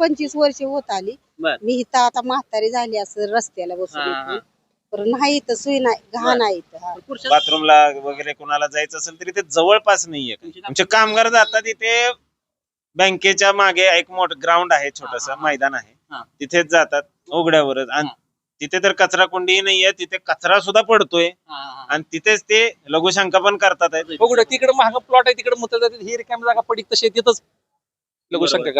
पंचवीस वर्ष होत आली बर. मी इथं आता म्हातारी झाली असं रस्त्याला बसून हा, हा. इथून. पण नाही इथं सुई नाही घाण आहे इथं हा. पुरुषाला- बाथरूमला वगैरे कोणाला जायचं असेल तरी ते जवळपास नाहीये तुमची आमचे कामगार जातात तिथे बँकेच्या मागे एक मोठं ग्राउंड आहे छोटस हा, हा, हा. मैदान आहे हा. तिथेच जातात उघड्यावरच आणि हा. तिथे तर कचरा कुंडीही नाहीये तिथे कचरा सुद्धा पडतोय हा, हा, हा. आणि तिथेच ते लघुशंका पण करतात आहेत बघू तिकडे महाग प्लॉट आहे तिकडे मुत जाते ही रिकामी जागा पडी तशी तिथंच लघुशंका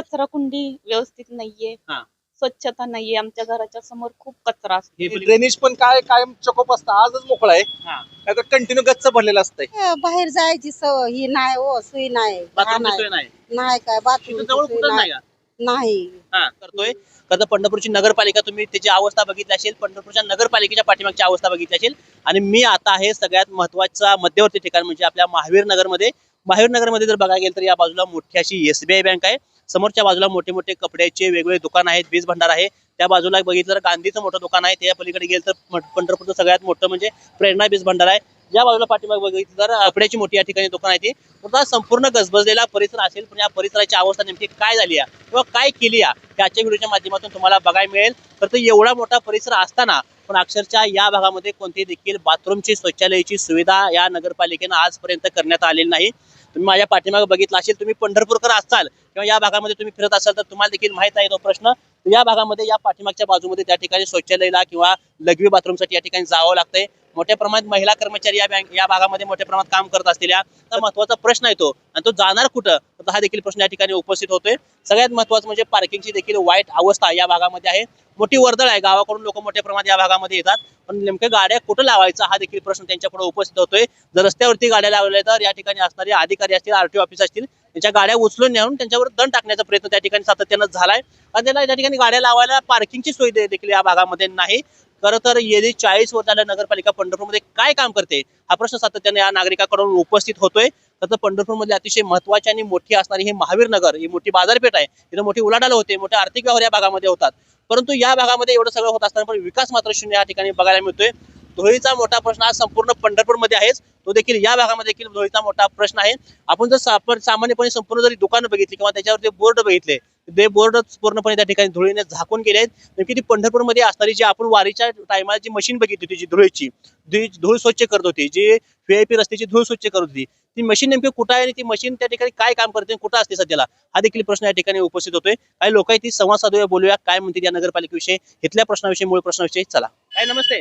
कचरा कुंडी व्यवस्थित नाहीये. हा. स्वच्छता नाहीये. आमच्या घराच्या समोर खूप कचरा असतो. हे पलीकडे- ड्रेनेज पण काय कायम चकोप असतं. आजच मोकळा आहे. हा. नाही तर कंटिन्यू गच्च भरलेलं असतंय. हे बाहेर जायची सवय. ही नाही हो सुई नाही. बाथरूमची सोय नाही. नाही काय बाथरूम जवळ कुठं नाही. का? नाही. हा, करतोय. तर पंढरपूरची नगरपालिका तुम्ही त्याची अवस्था बघितली असेल पंढरपूरच्या नगरपालिकेच्या पाठीमागची अवस्था बघितली असेल. आणि मी आता आहे सगळ्यात महत्त्वाचा मध्यवर्ती ठिकाण म्हणजे आपल्या महावीर नगरमध्ये. महावीर नगरमध्ये जर बघायला गेलं तर या बाजूला मोठी अशी एसबीआय बँक आहे. समोरच्या बाजूला मोठे मोठे कपड्याचे वेगवेगळे दुकान आहेत वीज भंडार आहे. त्या बाजूला बघितलं तर गांधीचं मोठं दुकान आहे. त्या पलीकडे गेलं तर पंढरपूरचं सगळ्यात मोठं म्हणजे प्रेरणा वीज भंडार आहे. या बाजूला पाठीमाग बघितलं तर आकड्याची मोठी या ठिकाणी दुकान आहे ती. पूर्ण संपूर्ण गजबजलेला परिसर असेल पण या परिसराची अवस्था नेमकी काय झाली आहे किंवा काय केली आहे त्याच्या व्हिडिओच्या माध्यमातून तुम्हाला बघायला मिळेल. तर तो एवढा मोठा परिसर असताना पण अक्षरशः या भागामध्ये कोणती देखील बाथरूमची शौचालयाची सुविधा या नगरपालिकेनं आजपर्यंत करण्यात आलेली नाही. तुम्ही माझ्या पाठीमागे बघितला असेल तुम्ही पंढरपूरकर असाल किंवा या भागामध्ये तुम्ही फिरत असाल तर तुम्हाला देखील माहीत आहे तो प्रश्न. या भागामध्ये या पाठीमागच्या बाजूमध्ये त्या ठिकाणी शौचालयाला किंवा लघवी बाथरूमसाठी या ठिकाणी जावं लागतंय. मोठ्या प्रमाणात महिला कर्मचारी या बँक या भागामध्ये मोठ्या प्रमाणात काम करत असलेल्या तर महत्त्वाचा प्रश्न आहे तो आणि तो जाणार कुठं? तर हा देखील प्रश्न या ठिकाणी उपस्थित होतोय. सगळ्यात महत्वाचं म्हणजे पार्किंगची देखील वाईट अवस्था या भागामध्ये आहे. मोठी वर्दळ आहे. गावाकडून लोक मोठ्या प्रमाणात या भागामध्ये येतात. पण नेमक्या गाड्या कुठं लावायचा हा देखील प्रश्न त्यांच्यापुढे उपस्थित होतोय. जर रस्त्यावरती गाड्या लावल्या तर या ठिकाणी असणारे अधिकारी असतील आरटीओ ऑफिस असतील त्यांच्या गाड्या उचलून नेऊन त्यांच्यावर दंड टाकण्याचा प्रयत्न त्या ठिकाणी सातत्यानं झालाय. आणि त्याला त्या ठिकाणी गाड्या लावायला पार्किंगची सोय देखील या भागामध्ये नाही. खरं तर गेली चाळीस वर्षाला नगरपालिका पंढरपूरमध्ये काय काम करते हा प्रश्न सातत्याने या नागरिकाकडून उपस्थित होतोय. तर पंढरपूरमध्ये अतिशय महत्वाची आणि मोठी असणारी ही महावीर नगर ही मोठी बाजारपेठ आहे. तिथं मोठी उलाढाल होते मोठे आर्थिक व्यवहार या भागामध्ये होतात. परंतु या भागामध्ये एवढं सगळं होत असताना पण विकास मात्र शून्य या ठिकाणी बघायला मिळतोय. धुळीचा मोठा प्रश्न आज संपूर्ण पंढरपूरमध्ये आहेच. तो देखील या भागामध्ये देखील धुळीचा मोठा प्रश्न आहे. आपण जर आपण सामान्यपणे संपूर्ण जरी दुकानं बघितली किंवा त्याच्यावरती बोर्ड बघितले ते बोर्ड पूर्णपणे त्या ठिकाणी धुळीने झाकून गेले आहेत. नेमकी ती पंढरपूरमध्ये असणारी जी आपण वारीच्या टायमाला जी मशीन बघितली होती जी धुळीची धुळी- धूळ स्वच्छ करत होती जी व्हीआयपी रस्त्याची धूळ स्वच्छ करत होती ती मशीन नेमकी कुठं आहे आणि ती मशीन त्या ठिकाणी काय काम करते आणि कुठं असते सध्याला? हा देखील प्रश्न या ठिकाणी उपस्थित होतोय. काही लोक ती संवाद साधूया बोलूया काय म्हणते या नगरपालिकेविषयी इथल्या प्रश्नाविषयी मूळ प्रश्नाविषयी चला. काय नमस्ते.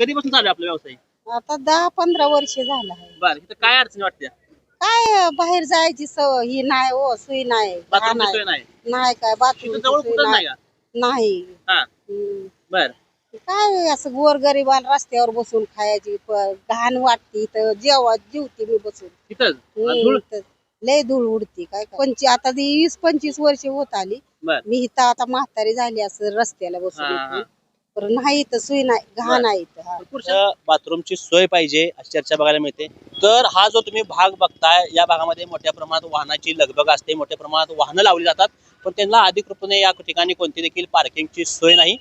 कधीपासून चालू आहे आपला व्यवसाय? आता दहा पंधरा वर्ष झालं आहे. बरं इथं काय अडचणी वाटते काय बाहेर जायची सवय ही नाही हो सुई नाही. सोय नाही? नाही काय बाथरूम कुठं नाही का? नाही. हा. हम्म. बर. काय असं गोरगरिबाला रस्त्यावर बसून खायची प- घाण वाटती तर जेवा जेवते मी बसून. धूळ? तर लय धूळ उडती काय काय. पंची आता ती वीस पंचवीस वर्ष होत आली. बर. मी इथं आता म्हातारी झाली असं रस्त्याला बसून हा, हा. इथून. नाही इथं सुई नाही घाण आहे इथं हा. बाथरूमची सोय पाहिजे अशी चर्चा बघायला मिळते. तर हा जो तुम्ही भाग बघताय या भागामध्ये मोठ्या प्रमाणात वाहनाची लगबग असते मोठ्या प्रमाणात वाहनं लावली जातात पण त्यांना अधिकृतपणे या ठिकाणी कोणती देखील पार्किंगची सोय नाही.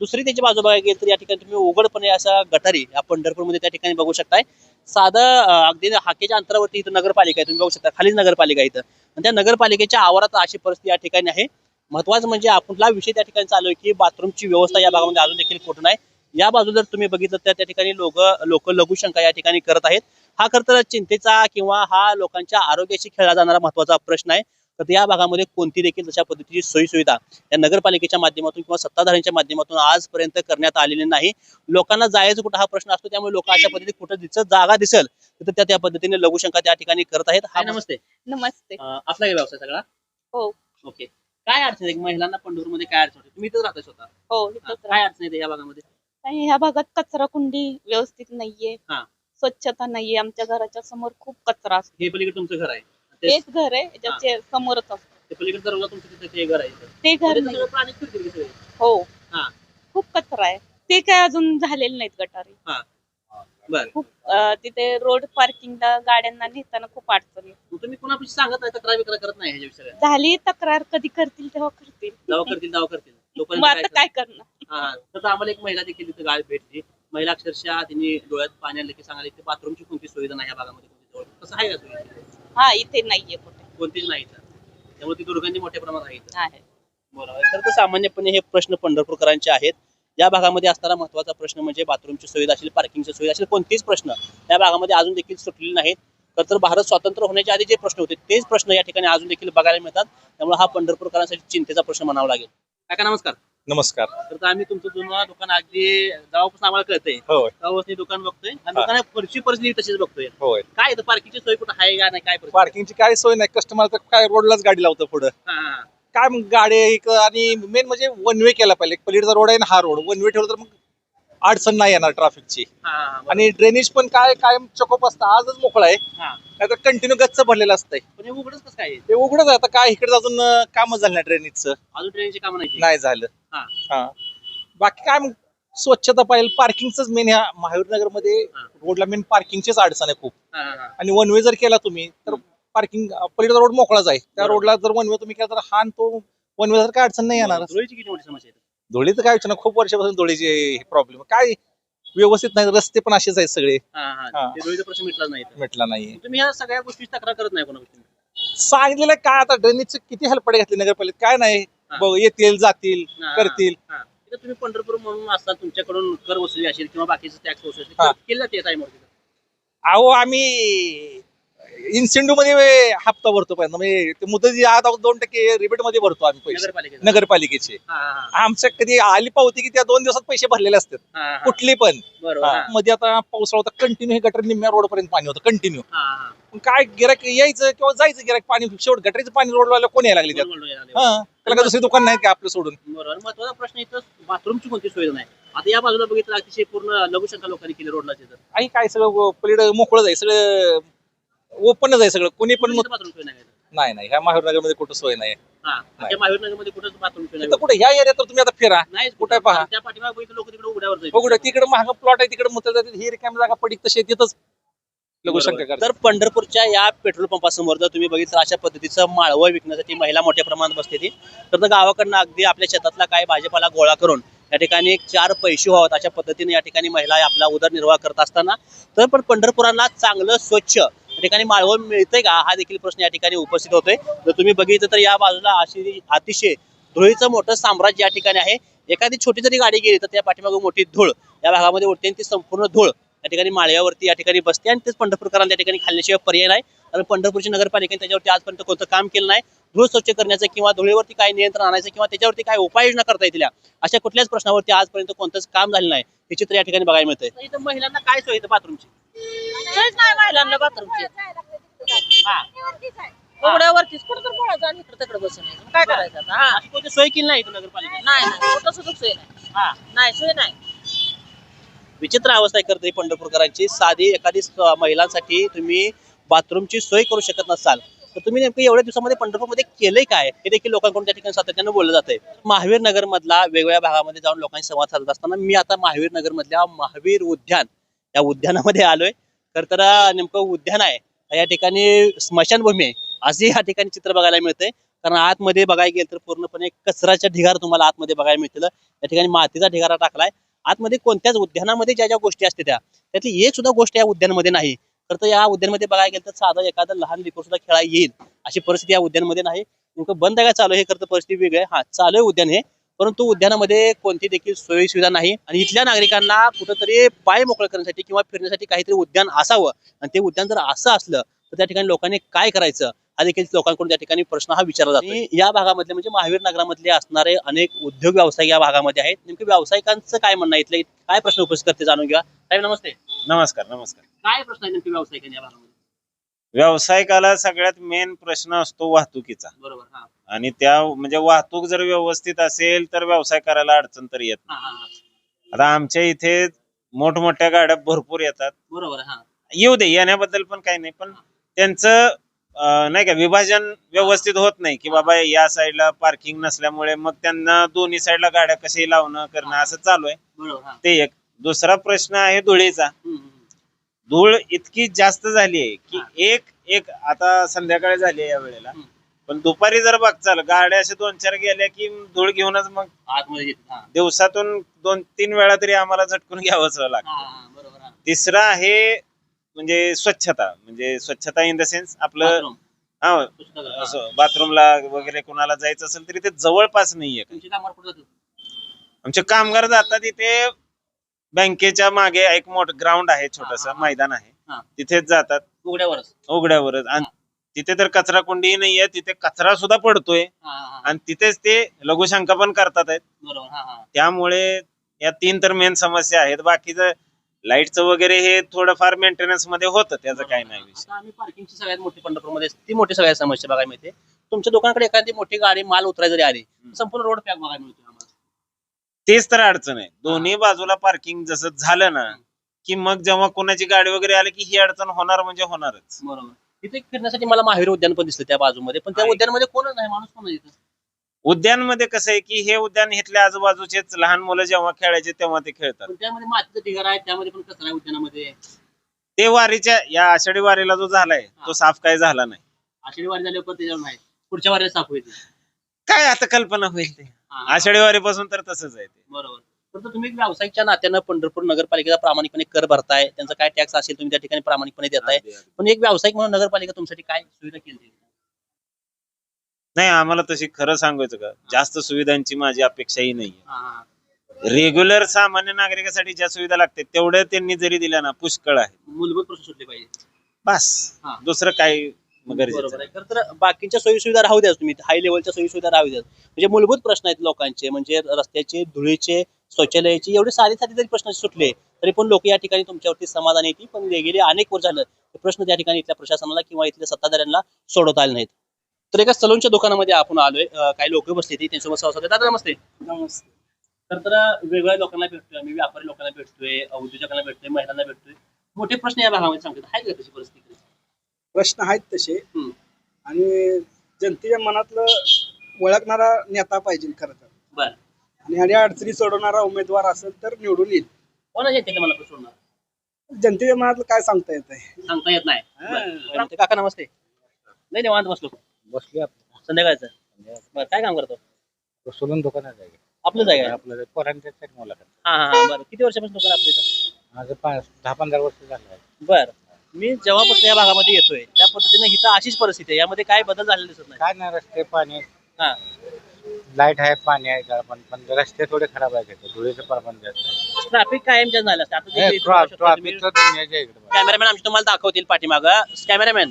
दुसरी त्याची बाजू बघायला गेली तर या ठिकाणी तुम्ही उघडपणे असा गटारी या पंढरपूरमध्ये त्या ठिकाणी बघू शकताय. साधं अं, अगदी हाकेच्या अंतरावरती इथं नगरपालिका आहे तुम्ही बघू शकता खालीच नगरपालिका आहे इथं. आणि त्या नगरपालिकेच्या आवारात अशी परिस्थिती या ठिकाणी आहे. महत्वाचं म्हणजे आपला विषय त्या ठिकाणी चालू आहे की बाथरूमची व्यवस्था या भागामध्ये अजून देखील कुठं नाही या बाजू जर तुम्ही बघितलं तर त्या ठिकाणी लोक लोक लघुशंका या ठिकाणी करत आहेत. हा खरं तर चिंतेचा किंवा हा लोकांच्या आरोग्याशी खेळला जाणारा महत्त्वाचा प्रश्न आहे. तर या भागामध्ये कोणती देखील तशा पद्धतीची सोयी सुविधा या नगरपालिकेच्या माध्यमातून किंवा सत्ताधाऱ्यांच्या माध्यमातून आजपर्यंत करण्यात आलेली नाही. लोकांना जायचं कुठं हा प्रश्न असतो त्यामुळे लोक अशा पद्धतीने कुठं दिसत जागा दिसेल तर त्या त्या पद्धतीने लघुशंका त्या ठिकाणी करत आहेत. हा नमस्ते. नमस्ते. आपला काय व्यवसाय सगळा? हो. ओके. काय अडचण आहे? महिलांना पंढरपूरमध्ये काय अडचण होते तुम्ही इथंच राहताय स्वतः. हो हा, इथंच काय अडचण येते या भागामध्ये? आणि ह्या भागात कचरा कुंडी व्यवस्थित नाहीये. हा. स्वच्छता नाहीये. आमच्या घराच्या समोर खूप कचरा असतो. हे पलीकडे तुमचं घर आहे. ते- तेच घर आहे. त्याच्या समोरच असतो. ते पलीकडे दरवाजा तुमचं तिथं ते घर आहे. इथं. ते घर नाही. सगळं प्राणी फिरतील की सगळे? हो. हा. खूप कचरा आहे. ते काय अजून झालेले नाहीत गटारी. बरं. खूप अं, तिथे रोड पार्किंगला गाड्यांना नेताना खूप अडचण. मग तुम्ही कोणापाशी सांगत नाही तक्रार बिक्रार करत नाही ह्याच्या विषयाला झाली तक्रार कधी करतील तेव्हा करतील. दावा करतील दावा करतील. मग काय करणार? करणार? हा. तर आम्हाला एक महिला देखील तिथे गाडी भेटली. महिला अक्षरशः तिने डोळ्यात पाणी आणलं की सांगायला की बाथरूमची कोणती सुविधा नाही या भागामध्ये कोणती जवळ. कसं आहे का सुविधा? हा इथे नाहीये कुठे. कोणतीच नाही इथं. त्यामुळे ती दुर्गंधी मोठ्या प्रमाणात आहे इथं. आहे. बरोबर तर सामान्यपणे हे प्रश्न पंढरपूरकरांचे आहेत. या भागामध्ये असणारा महत्त्वाचा प्रश्न म्हणजे बाथरूमची सुविधा असेल पार्किंगची सुविधा असेल कोणतेच प्रश्न या भागामध्ये अजून देखील सुटलेले नाहीत. खरं तर भारत स्वतंत्र होण्याच्या आधी जे प्रश्न होते तेच प्रश्न या ठिकाणी अजून देखील बघायला मिळतात. त्यामुळे हा पंढरपूरकरांसाठी चिंतेचा प्रश्न म्हणावा लागेल. काका नमस्कार. नमस्कार. तर आम्ही तुमचं जुनं दुकान अगदी जेव्हापासून आम्हाला कळतंय. होय. तेव्हापासून दुकान बघतोय आणि दुकानात पुढची परिस्थिती तशीच बघतोय. होय. काय इथं पार्किंगची सोय कुठं आहे का नाही काय? पार्किंगची काय सोय नाही कस्टमर तर काय रोडलाच गाडी लावतं पुढं. हा. काय मग गाडी एक आणि मेन म्हणजे वन वे केला पाहिजे. पलीकडचा रोड आहे ना हा रोड वन वे ठेवला तर मग अडचण नाही येणार ट्रॅफिकची. आणि ड्रेनेज पण काय कायम चकोप असतं. आजच मोकळा आहे. हा. नाहीतर कंटिन्यू गच्च भरलेलं असतंय. पण हे उघडच कसं काय? ते उघडच आहे. आता काय इकडे अजून अं, कामच झालं नाही ड्रेनेजचं अजून ट्रेनची कामं नाही नाही झालं. हा. बाकी काय मग स्वच्छता पाहिजे. पार्किंगच मेन ह्या महावीर नगरमध्ये. रोडला मेन पार्किंगचीच अडचण आहे खूप. आणि वन वे जर केला तुम्ही तर पार्किंग पलीकडचा रोड मोकळाच आहे. त्या. रोडला जर वन वे तुम्ही केला तर हा तो वन वे जर काय अडचण नाही येणार. धुळीची किती मोठी समस्या आहे? धुळीचं काय विचार खूप वर्षापासून धुळीचे प्रॉब्लेम काय व्यवस्थित नाही रस्ते पण असेच आहेत सगळे. ते धुळीचा प्रश्न मिटला नाही. मिटला नाही. तुम्ही ह्या सगळ्या गोष्टी तक्रार करत नाही कोणा गोष्टी सांगितलेलं काय आता ड्रेनेजचे किती हेल्पडे घातले नगरपालिकेत? काय नाही. बघ, येतील जातील करतील. तुम्ही पंढरपूर म्हणून असता तुमच्याकडून कर वसुली असेल किंवा बाकीचे टॅक्स वसुली असेल. ते केलं जाते टाइमवर अहो आम्ही इन्सेंटिव्हमध्ये हप्ता भरतो पाहिजे म्हणजे ते मुदत जी आता दोन टक्के रिबेटमध्ये भरतो आम्ही पैसे नगरपालिकेचा नगरपालिकेचे हा, हा, हा. आमच्या कधी आली पावती की त्या दोन दिवसात पैसे भरलेले असतात हा, हा. कुठली पण बरोबर हा. हा. मध्ये आता पावसाळा होता कंटिन्यू हे गटर निम्म्या रोड पर्यंत पाणी होतं कंटिन्यू हा, हा. काय गिराक यायचं किंवा जायचं गिराक पाणी शेवट गटरीचं पाणी रोडला कोण यायला लागले त्यात बरोबर. हा त्याला दुसरी दुकान नाही का आपलं सोडून बरोबर महत्त्वाचा प्रश्न इथं बाथरूमची कोणती सुविधा नाही आता या बाजूला बघितलं अतिशय पूर्ण लघुशंका लोकांनी केली रोडला तिथं काय सगळं पलीकडे मोकळं आहे सगळं ओपनच आहे सगळं. कोणी पण बाथरूम सोय नाही? नाही नाही. ह्या महावीरमध्ये कुठं सोय नाही हा. आमच्या महावीर नगरमध्ये कुठंच बाथरूम सोय तिथं नाही. कुठे? ह्या एरियात तुम्ही आता फिरा. नाही कुठे पहा. त्या पाठीमागे बघितलं लोक तिकडे उघड्यावर जायचे. बघू तिकडे महाग प्लॉट आहे तिकडे मुत जातील ही रिकामी जागा पडीक तशी तिथंच लघुशंका बरोबर. करतात तर पंढरपूरच्या या पेट्रोल पंपासमोर जर तुम्ही बघितलं अशा पद्धतीचं माळवं विकण्यासाठी महिला मोठ्या प्रमाणात बसते ती. तर त्या गावाकडनं अगदी आपल्या शेतातला काय भाजीपाला गोळा करून या ठिकाणी एक चार पैसे व्हावेत अशा पद्धतीने या ठिकाणी महिला आपला उदरनिर्वाह करत असताना. तर पण पंढरपुराला चांगलं स्वच्छ ठिकाणी माळवळ मिळतंय का? हा देखील प्रश्न या ठिकाणी उपस्थित होतोय. जर तुम्ही बघितलं तर या बाजूला अशी अतिशय धुळीचं मोठं साम्राज्य या ठिकाणी आहे. एखादी छोटी जरी गाडी गेली तर त्या पाठीमागे मोठी धूळ. या भागामध्ये उडते आणि ती संपूर्ण धूळ या ठिकाणी माळव्यावरती या ठिकाणी बसते आणि तेच पंढरपूरकरांना त्या ठिकाणी खाल्ल्याशिवाय पर्याय नाही. कारण पंढरपूरची नगरपालिकेने त्याच्यावरती आजपर्यंत कोणतं काम केलं नाही. धूळ स्वच्छ करण्याचं किंवा धुळीवरती काय नियंत्रण आणायचं किंवा त्याच्यावरती काय उपाययोजना करता येतील अशा कुठल्याच प्रश्नावरती आजपर्यंत कोणतंच काम झालं नाही. हे चित्र या ठिकाणी बघायला मिळतंय. महिलांना काय सोय बाथरूमची? सोयच नाही महिलांना बाथरूमची. हा. उघड्यावरतीच कुठं तर पळायचं आणि इकडं तिकडे बसून यायचं. मग काय करायचं आता? हा. अशी कोणती सोय केली नाही इथं नगरपालिकेने नाही नाही. कुठं सुद्धा सोय नाही. हा. नाही सोय नाही. विचित्र अवस्था आहे करते पंढरपूरकरांची. साधी एखादी स- महिलांसाठी तुम्ही बाथरूमची सोय करू शकत नसाल. तर तुम्ही नेमकं एवढ्या दिवसामध्ये पंढरपूरमध्ये केलंय काय? हे देखील लोकांकडून त्या ठिकाणी सातत्यानं बोललं जातंय. महावीर नगर मधला वेगवेगळ्या भागामध्ये जाऊन लोकांशी संवाद साधत असताना मी आता महावीर नगर मधल्या महावीर उद्यान या उद्यानामध्ये आलोय. तर तर नेमकं उद्यान आहे. या ठिकाणी स्मशानभूमी आहे. असे या ठिकाणी चित्र बघायला मिळतंय. कारण आतमध्ये बघायला गेलं तर पूर्णपणे कचराचा ढिगार तुम्हाला आतमध्ये बघायला मिळतील या ठिकाणी मातीचा ढिगारा टाकलाय. आतमध्ये कोणत्याच उद्यानामध्ये ज्या ज्या गोष्टी असते त्या त्यातली एक सुद्धा गोष्ट या उद्यानामध्ये नाही. तर तर या उद्यानमध्ये बघायला गेलं तर साधं एखादं लहान लेकरू सुद्धा खेळायला येईल. अशी परिस्थिती या उद्यानमध्ये नाही. नेमकं बंद आहे चालू आहे हे करतं परिस्थिती वेगळी आहे. हा चालू आहे उद्यान हे. परंतु उद्यानामध्ये कोणती देखील सोयी सुविधा नाही. आणि इथल्या नागरिकांना कुठंतरी पाय मोकळं करण्यासाठी किंवा फिरण्यासाठी काहीतरी उद्यान असावं. आणि ते उद्यान जर असं असलं तर त्या ठिकाणी लोकांनी काय करायचं? हा देखील लोकांकडून त्या ठिकाणी प्रश्न हा विचारला जातो या भागामधले म्हणजे महावीर नगरामधले असणारे अनेक उद्योग व्यवसाय या भागामध्ये आहेत. नेमके व्यावसायिकांचं काय म्हणणं आहे? इथले काय प्रश्न उपस्थित करते जाणून घ्या. साहेब नमस्ते. नमस्कार नमस्कार. काय प्रश्न आहे नेमके व्यावसायिकांनी या भागामध्ये? व्यावसायिकाला सगळ्यात मेन प्रश्न असतो वाहतुकीचा. बरोबर हा. आणि त्या म्हणजे वाहतूक जर व्यवस्थित असेल तर व्यवसाय करायला अडचण तर येत. नाही. आता आमच्या इथे मोठमोठ्या गाड्या भरपूर येतात. बरोबर हा. येऊ दे येण्याबद्दल पण काही नाही पण त्यांचं अं, नाही का विभाजन व्यवस्थित होत नाही की बाबा या साईडला पार्किंग नसल्यामुळे मग त्यांना दोन्ही साईडला गाड्या कशी लावणं करणं असं चालू आहे. बरोबर हा. ते एक. दुसरा प्रश्न आहे धुळीचा. हम्म, हम्म. धूळ इतकी जास्त झाली आहे की हा. एक एक आता संध्याकाळी झाली आहे या वेळेला. हम्म. पण दुपारी जर बघचाल गाड्या अशा दोन चार गेल्या की धूळ घेऊनच मग आतमध्ये. हा. दिवसातून दोन तीन वेळा तरी आम्हाला झटकून घ्यावंच लागतं हा, हा, बरोबर हा. तिसरं आहे म्हणजे स्वच्छता म्हणजे स्वच्छता इन द सेन्स आपलं Bathroom. हा असं बाथरूमला वगैरे कोणाला जायचं असेल तरी ते जवळपास नाहीये तुमची कामावर कुठं जातात? आमचे कामगार जातात इथे बँकेच्या मागे एक मोठं ग्राउंड आहे छोटस हा, हा. मैदान आहे हा. तिथेच जातात उघड्यावरच उघड्यावरच आणि तिथे तर कचरा कुंडीही नाहीये तिथे कचरा सुद्धा पडतोय. आणि तिथेच ते लघुशंका पण करतात आहेत. बरोबर त्यामुळे या तीन तर मेन समस्या आहेत. बाकीचं लाईटचं वगैरे हे थोडंफार मेंटेनन्समध्ये होतं त्याचं काही नाही विषय. आता आम्ही पार्किंगची सगळ्यात मोठी पंढरपूरमध्ये ती मोठी सगळ्यात समस्या बघायला मिळते. तुमच्या दुकानाकडे एखादी मोठी गाडी माल उतराय जरी आली संपूर्ण रोड पॅक बघायला मिळतो आम्हाला. तेच तर अडचण आहे. दोन्ही बाजूला पार्किंग जसं झालं ना की मग जेव्हा कोणाची गाडी वगैरे आली की ही अडचण होणार म्हणजे होणारच. बरोबर. तिथे फिरण्यासाठी मला महावीर उद्यान पण दिसलं त्या बाजूमध्ये. पण त्या. उद्यानामध्ये कोणच नाही माणूस कोण नाही तिथं. उद्यानमध्ये कसं आहे की हे उद्यान इथल्या आजूबाजूचेच लहान मुलं जेव्हा खेळायचे तेव्हा ते खेळतात. पण त्यामध्ये मातीचं ढिगार आहे त्यामध्ये पण कचरा आहे उद्यानामध्ये? ते वारीच्या या आषाढी वारीला जो झालाय तो साफ काय झाला नाही. आषाढी वारी झाल्यावर पण त्याच्यावर नाही. पुढच्या वारीला साफ होईल. काय आता कल्पना होईल ते? आषाढी वारीपासून तर तसंच आहे ते. बरोबर. परंतु तुम्ही एक व्यावसायिकच्या नात्यानं पंढरपूर नगरपालिकेचा प्रामाणिकपणे कर भरताय त्यांचा काय टॅक्स असेल तुम्ही त्या ठिकाणी प्रामाणिकपणे देताय. पण एक व्यावसायिक म्हणून नगरपालिका तुमच्यासाठी काय सुविधा केली नाही आम्हाला तशी खरं सांगायचं का जास्त सुविधांची माझी अपेक्षाही नाही रेग्युलर सामान्य नागरिकासाठी ज्या सुविधा लागतात तेवढ्या त्यांनी जरी दिल्या ना पुष्कळ आहे. मूलभूत प्रश्न सुटले पाहिजे. बस. हा. दुसरं गरजेचं खरं तर बाकीच्या सोयी सुविधा राहू द्या तुम्ही. हाय लेवलच्या सोयी सुविधा राहू द्या म्हणजे मूलभूत प्रश्न आहेत लोकांचे म्हणजे रस्त्याचे धुळीचे शौचालयाचे. एवढे साधे साधे जरी प्रश्न सुटले तरी पण लोक या ठिकाणी तुमच्यावरती समाधान येते पण गेले अनेक वर्ष झालं प्रश्न त्या ठिकाणी इथल्या प्रशासनाला किंवा इथल्या सत्ताधाऱ्यांना सोडवता आले नाहीत. तर एका सलूनच्या दुकानामध्ये आपण आलोय. काही लोक बसले ते त्यांच्यासोबत संवाद साधूया. दादा नमस्ते. नमस्ते. तर तर वेगवेगळ्या लोकांना भेटतोय. आम्ही व्यापारी लोकांना भेटतोय उद्योजकांना भेटतोय महिलांना भेटतोय. मोठे प्रश्न या भागामध्ये सांगतात. आहे का तशी परिस्थिती? प्रश्न आहेत तसे. आणि जनतेच्या मनातलं ओळखणारा नेता पाहिजे खरं तर. बर. आणि ह्या अडचणी सोडवणारा उमेदवार असेल तर निवडून येईल. कोणाच्या येते मला प्रश्न जनतेच्या मनातलं काय सांगता येत आहे सांगता येत नाही. बरं. काका नमस्ते. नाही निवांत बसलो. बसली संध्याकाळचं. बरं काय काम करतो? सोलून दुकानात आहे आपलं जागा आहे आपलं पोरांच्या मुलाखत. हा हा हा, बरं. किती वर्षापासून दुकान आपलं इथं? माझं पाच दहा पंधरा वर्ष झालं आहे. बरं. मी जेव्हापासून या भागामध्ये येतोय त्या पद्धतीने इथं अशीच परिस्थिती आहे. यामध्ये काय बदल झालेला दिसत नाही. काय नाही रस्ते पाणी. हा. लाइट आहे पाणी आहे जरा पण पण रस्ते थोडे खराब आहेत इथे. धुळीचं प्रमाण जास्त आहे ट्रॅफिक कायमच्या झालं असतं. आता हे देखील ट्रा- दुनियाच्या इकडे. कॅमेरामॅन आमचे तुम्हाला दाखवतील पाठीमागं. कॅमेरामॅन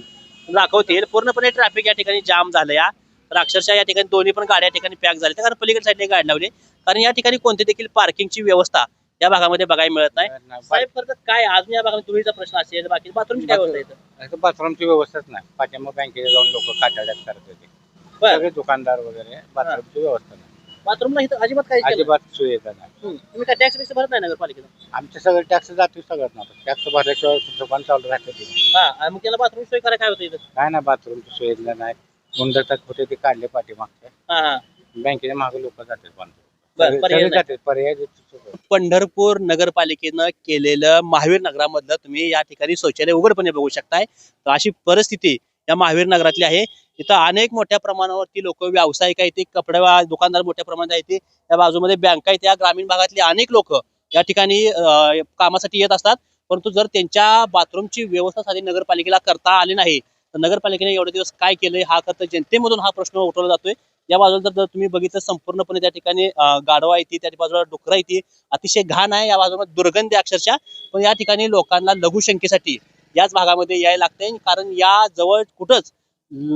दाखवतील. पूर्णपणे ट्रॅफिक या ठिकाणी जाम झालं या. तर अक्षरशः या ठिकाणी दोन्ही पण गाड्या या ठिकाणी पॅक झाल्या. कारण पलीकडे साईडने गाडी लावली. कारण या ठिकाणी कोणती देखील पार्किंगची व्यवस्था या भागामध्ये बघायला मिळत नाही. साहेब खरं तर काय अजून या भागामध्ये धुळीचा प्रश्न असेल बाकी बाथरूमची काय आहे? इथं? बाथरूमची व्यवस्थाच नाही. पाठीमाग बँकेत जाऊन लोक काटाड्यात करत होते बरं. सगळे दुकानदार वगैरे बाथरूमची व्यवस्था नाही. बाथरूमला इथं अजिबात काही केलं अजिबात सुविधा नाही. हम्म. तुम्ही काय टॅक्स बिक्स भरत नाही नगरपालिकेचा आमचे सगळे टॅक्स जातील सगळ्यात ना टॅक्स भरल्याशिवाय दुकान चालू राहते ते. हा. आणि मग त्याला बाथरूम सोय करायला काय होतं इथं? काय नाही बाथरूमची सुविधा नाही. गुंडतक होते ते काढले पाठीमागचे. हा हा. बँकेच्या मागे लोक जातात बरं, पर्याय नाही. जातात पर्याय. पंढरपूर नगरपालिकेनं केलेलं महावीर नगरामधलं तुम्ही या ठिकाणी शौचालय उघडपणे बघू शकताय. तर अशी परिस्थिती या महावीर नगरातली आहे. इथं अनेक मोठ्या प्रमाणावरती लोक व्यावसायिक आहेत कपड्या कपडे दुकानदार मोठ्या प्रमाणात आहेत. या बाजूमध्ये बँका आहेत. या ग्रामीण भागातले अनेक लोक या ठिकाणी कामासाठी येत असतात. परंतु जर त्यांच्या बाथरूमची व्यवस्था साधी नगरपालिकेला करता आली नाही तर नगरपालिकेने एवढे दिवस काय केलंय हा करता जनतेमधून हा प्रश्न उठवला जातोय. या बाजूला जर तुम्ही बघितलं संपूर्णपणे त्या ठिकाणी गाढवा येते त्या बाजूला डुकरा येते अतिशय घाण आहे. या बाजूला दुर्गंधी आहे अक्षरशः. पण या ठिकाणी लोकांना लघुशंकेसाठी याच भागामध्ये यायला लागते कारण या जवळ कुठंच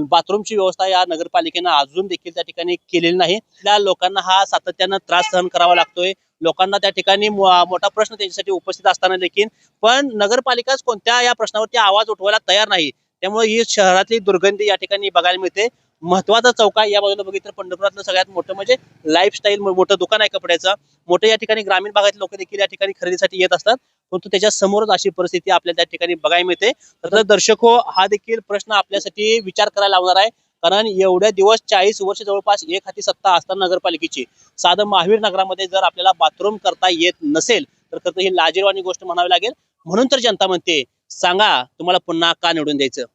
बाथरूमची व्यवस्था या नगरपालिकेनं अजून देखील त्या ठिकाणी केलेली नाही. त्या लोकांना हा सातत्यानं त्रास सहन करावा लागतोय. लोकांना त्या ठिकाणी मो- मोठा प्रश्न त्यांच्यासाठी उपस्थित असताना देखील. पण नगरपालिकाच कोणत्या या प्रश्नावरती आवाज उठवायला तयार नाही. त्यामुळे ही शहरातली दुर्गंधी या ठिकाणी बघायला मिळते. महत्त्वाचा चौक आहे या बाजूला बघितलं पंढरपुरातलं सगळ्यात मोठं म्हणजे लाईफस्टाईल मोठं दुकान आहे कपड्याचं. मोठं या ठिकाणी ग्रामीण भागातील लोक देखील या ठिकाणी खरेदीसाठी येत असतात. परंतु त्याच्या समोरच अशी परिस्थिती आपल्याला त्या ठिकाणी बघायला मिळते. तर दर्शक हो हा देखील प्रश्न आपल्यासाठी विचार करायला लावणार आहे. कारण एवढ्या दिवस चाळीस वर्ष जवळपास एक हाती सत्ता असताना नगरपालिकेची. साधं महावीर नगरामध्ये जर आपल्याला बाथरूम करता येत नसेल तर खरं ही लाजीरवाणी गोष्ट म्हणावी लागेल. म्हणून तर जनता म्हणते सांगा तुम्हाला पुन्हा का निवडून द्यायचं?